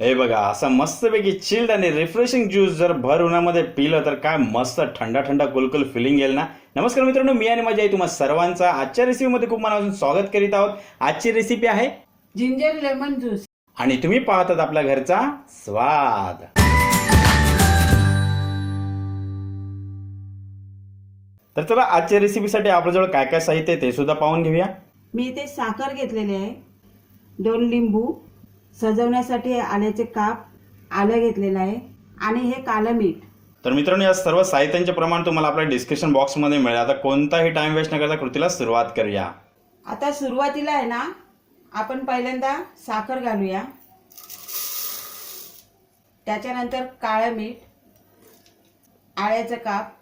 हे बघा असं मस्तपैकी चिल्ड आणि रिफ्रेशिंग ज्यूस जर भर उन्हामध्ये पिलं तर काय मस्त थंडा थंडा कुलकुल फिलिंग येईल ना? नमस्कार मित्रांनो मी आणि माझी आई तुम्हा सर्वांचा आजच्या रेसिपीमध्ये खूप मनापासून स्वागत करीत आहोत. आजची रेसिपी आहे जिंजर लेमन ज्यूस आणि तुम्ही पाहतात आपल्या घरचा स्वाद. तर चला आजच्या रेसिपीसाठी आपल्याजवळ काय काय साहित्य ते सुद्धा पाहून घेऊया. मी इथे साखर घेतलेली आहे. दोन लिंबू सजवण्यासाठी आल्याचे काप आलं घेतलेलं आहे. आणि हे कालं मीठ. तर मित्रांनो या सर्व साहित्यांचे प्रमाण तुम्हाला आपल्या डिस्क्रिप्शन बॉक्समध्ये मिळेल. आता कोणताही टाइम वेस्ट न करता कृतीला सुरुवात करूया. आता सुरुवातीला आहे ना आपण पहिल्यांदा साखर घालूया. त्याच्यानंतर काळं मीठ आळ्याचं काप.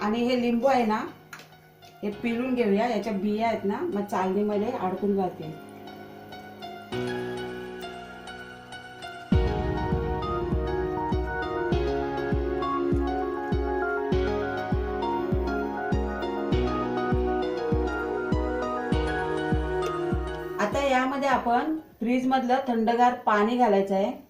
आणि हे लिंबू आहे ना हे पिळून घेऊया याच्या बिया आहेत ना मग चालणीमध्ये अडकून जाते आता यामध्ये आपण फ्रीज मधलं थंडगार पाणी घालायचं आहे.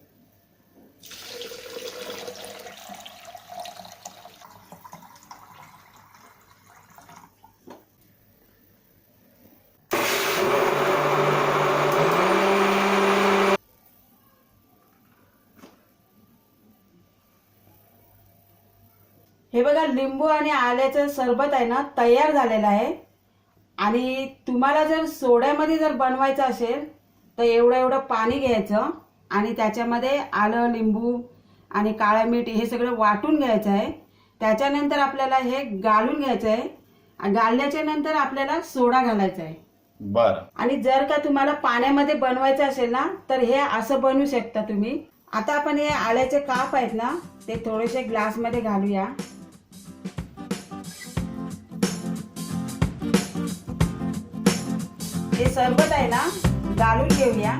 हे बघा लिंबू आणि आल्याचं सरबत आहे ना तयार झालेलं आहे. आणि तुम्हाला जर सोड्यामध्ये जर बनवायचं असेल तर एवढं एवढं पाणी घ्यायचं आणि त्याच्यामध्ये आलं लिंबू आणि काळं मीठ हे सगळं वाटून घ्यायचं आहे. त्याच्यानंतर आपल्याला हे गाळून घ्यायचं आहे. आणि गाळल्याच्या नंतर आपल्याला सोडा घालायचा आहे. बर. आणि जर का तुम्हाला पाण्यामध्ये बनवायचं असेल ना तर हे असं बनवू शकता तुम्ही. आता आपण हे आल्याचे काप आहेत ना ते थोडेसे ग्लासमध्ये घालूया. हे सरबत आहे ना गाळून घेऊया.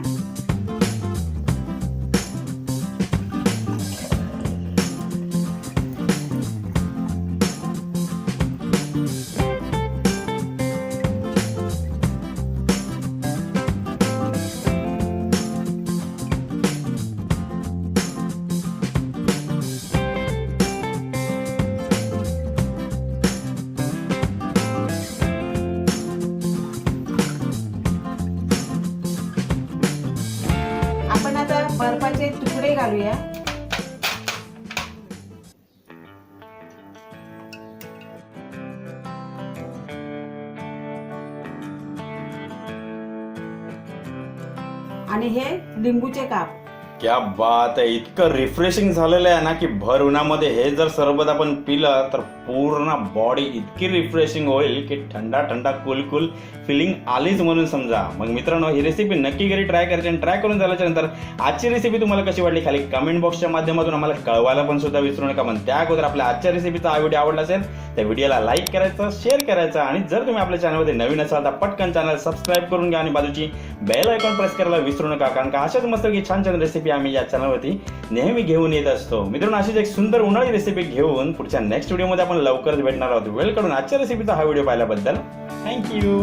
बर्फाचे तुकडे घालूया. आणि हे लिंबूचे काप. क्या बात आहे इतकं रिफ्रेशिंग झालेलं आहे ना की भर उन्हामध्ये हे जर सरबत आपण पिलं तर पूर्ण बॉडी इतकी रिफ्रेशिंग होईल की थंडा थंडा कुल कुल फिलिंग आलीच म्हणून समजा. मग मित्रांनो ही रेसिपी नक्की घरी ट्राय करायची आणि ट्राय करून झाल्याच्यानंतर आजची रेसिपी तुम्हाला कशी वाटली खाली कमेंट बॉक्सच्या माध्यमातून आम्हाला कळवायला पण सुद्धा विसरू नका. पण त्या अगोदर आपल्या आजच्या रेसिपीचा हा व्हिडिओ आवडला असेल त्या व्हिडिओला लाईक करायचा शेअर करायचा आणि जर तुम्ही आपल्या चॅनलमध्ये नवीन असाल तर पटकन चॅनल सबस्क्राईब करून घ्या आणि बाजूची बेल आयकॉन प्रेस करायला विसरू नका. कारण का अशाच मस्त की छान छान रेसिपी आम्ही या चॅनलवरती नेहमी घेऊन येत असतो. मित्रांनो अशीच एक सुंदर उन्हाळी रेसिपी घेऊन पुढच्या नेक्स्ट व्हिडिओमध्ये आपण लवकरच भेटणार आहोत. वेळ करून आजच्या रेसिपीचा हा व्हिडिओ पाहिल्याबद्दल थँक्यू